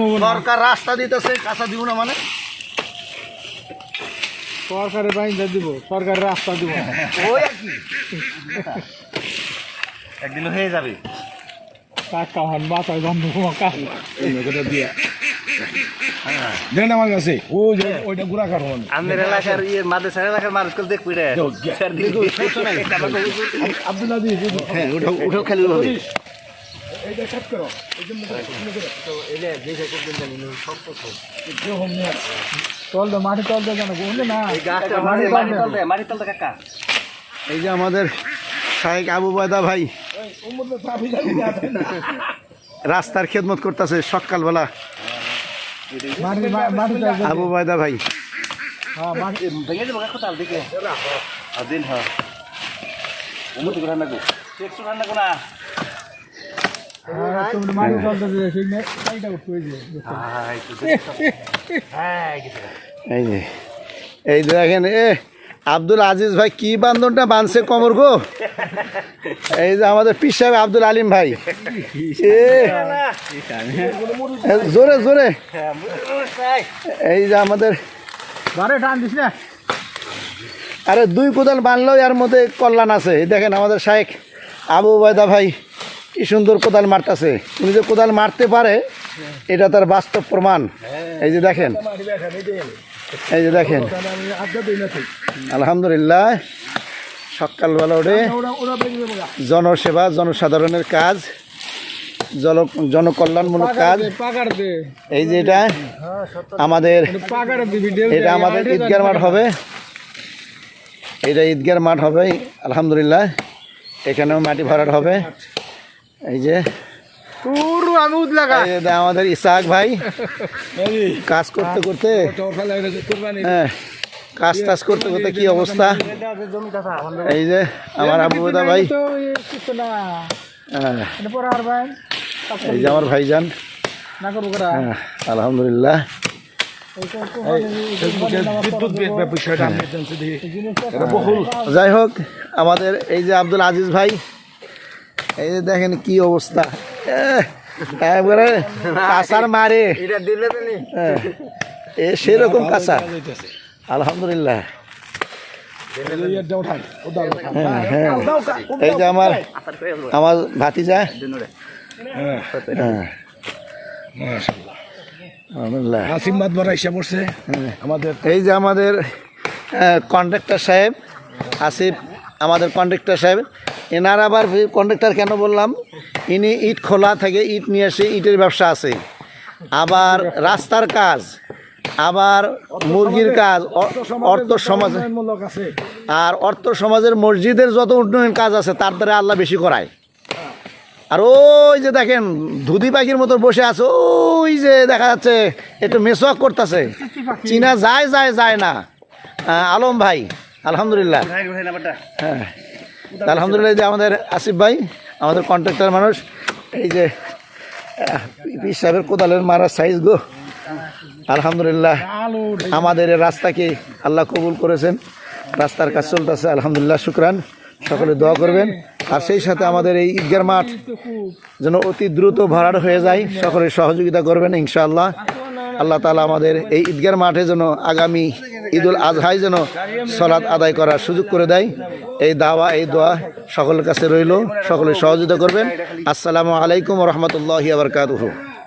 হব না। সরকার রাস্তা দিতেছে কাঁচা দিব না মানে? সরকারের বাইন্দা দিব সরকারের রাস্তা দিব। ওই কি একদিন হয়ে যাবে। কাজ কাহান মাথায় বন্ধ কাজ দেন আমার কাছে ও যে ওইটা গুড়া কাঠ হন? আমাদের এলাকার ইয়ে মাদ্রাসার এলাকার মানুষকে দেখবি রে। আব্দুল্লাহ দি হ্যাঁ উঠাও উঠাও খেলি হবে। এইটা কাট করো। চল দে মাটি চল দে কেন বললে না? মাটি তলতে কাকা। এই যে আমাদের শাহেক আবু বায়দা ভাই। রাস্তার খেদমত করতেছে সকালবেলা। মাটি মাটি দে আবু বায়দা ভাই। হ্যাঁ দিন হ্যাঁ। রান্না করো রান্না করো না। হ্যাঁ, তুমি মাটি চল দে সেই মাটিটা উঠবে যে এই দেখেন এ আব্দুল আজিজ ভাই কি বান্ধনটা বাঁধছে কমর গো? এই যে আমাদের পিস সাহেব আব্দুল আলিম ভাই। জোরে জোরে। এই যে আমাদের আরে দুই কোদাল বানলেও এর মধ্যে কল্যাণ আছে। দেখেন আমাদের শাহেক আবু বায়দা ভাই কি সুন্দর কোদাল মারতেছে। উনি যে কোদাল মারতে পারে এটা তার বাস্তব প্রমাণ। এই যে দেখেন। এই যে দেখেন। আলহামদুলিল্লাহ, সকালবেলা উঠে জনসেবা, জনসাধারণের কাজ জল জনকল্যাণমূলক কাজ। এই যে এটা আমাদের এটা আমাদের ঈদগার মাঠ হবে। এটা ঈদগার মাঠ হবে, আলহামদুলিল্লাহ। এখানেও মাটি ভরাট হবে। এই যে আমি উদ লাগা। এই যে আমাদের ইসাক ভাই কাজ করতে করতে হ্যাঁ কাজ টাজ করতে করতে কি অবস্থা? এই যে আমার আবুদা ভাই। হ্যাঁ, ভাই এই যে আমার ভাইজান। না করব করা। হ্যাঁ, আলহামদুলিল্লাহ। যাই হোক আমাদের এই যে আব্দুল আজিজ ভাই এই যে দেখেন কি অবস্থা। একবারে কাঁচার মারে। হ্যাঁ, এ সেরকম কাঁচা আলহামদুলিল্লাহ। হ্যাঁ হ্যাঁ এই যে আমার আমার ভাতিজা। আলহামদুলিল্লাহ। আসিমবাদ বড় এসে পড়ছে। আমাদের এই যে আমাদের কন্ট্রাক্টর সাহেব আসিফ আমাদের কন্ট্রাক্টর সাহেব। এনার আবার কন্ট্রাক্টর কেন বললাম? ইনি ইট খোলা থেকে ইট নিয়ে এসে ইটের ব্যবসা আছে। আবার রাস্তার কাজ আবার মুরগির কাজ অর্থ সমাজ আর অর্থ সমাজের মসজিদের যত উন্নয়ন কাজ আছে তার দ্বারা আল্লাহ বেশি করায়। আর ওই যে দেখেন ধুদি পাখির মতো বসে আছে ওই যে দেখা যাচ্ছে একটু মেসওয়াক করতেছে। চীনা যায় যায় যায় না। আলম ভাই আলহামদুলিল্লাহ। হ্যাঁ। আলহামদুলিল্লাহ যে আমাদের আসিফ ভাই, আমাদের কন্ট্রাক্টর মানুষ, এই যে পীর সাহেবের কোদালের মারার সাইজ গো। আলহামদুলিল্লাহ, আমাদের রাস্তাকে আল্লাহ কবুল করেছেন। রাস্তার কাজ চলতেছে, আলহামদুলিল্লাহ, শুক্রান। সকলে দোয়া করবেন। আর সেই সাথে আমাদের এই ঈদগার মাঠ যেন অতি দ্রুত ভরাট হয়ে যায়। সকলে সহযোগিতা করবেন, ইনশাআল্লাহ। আল্লাহ তালা আমাদের এই ঈদগার মাঠে যেন আগামী ঈদুল আজহায় যেন সলাৎ আদায় করার সুযোগ করে দেয়। এই দাওয়া, এই দোয়া সকলের কাছে রইল। সকলে সহযোগিতা করবেন। আসসালামু আলাইকুম রহমতুল্লাহ আবরকাতহ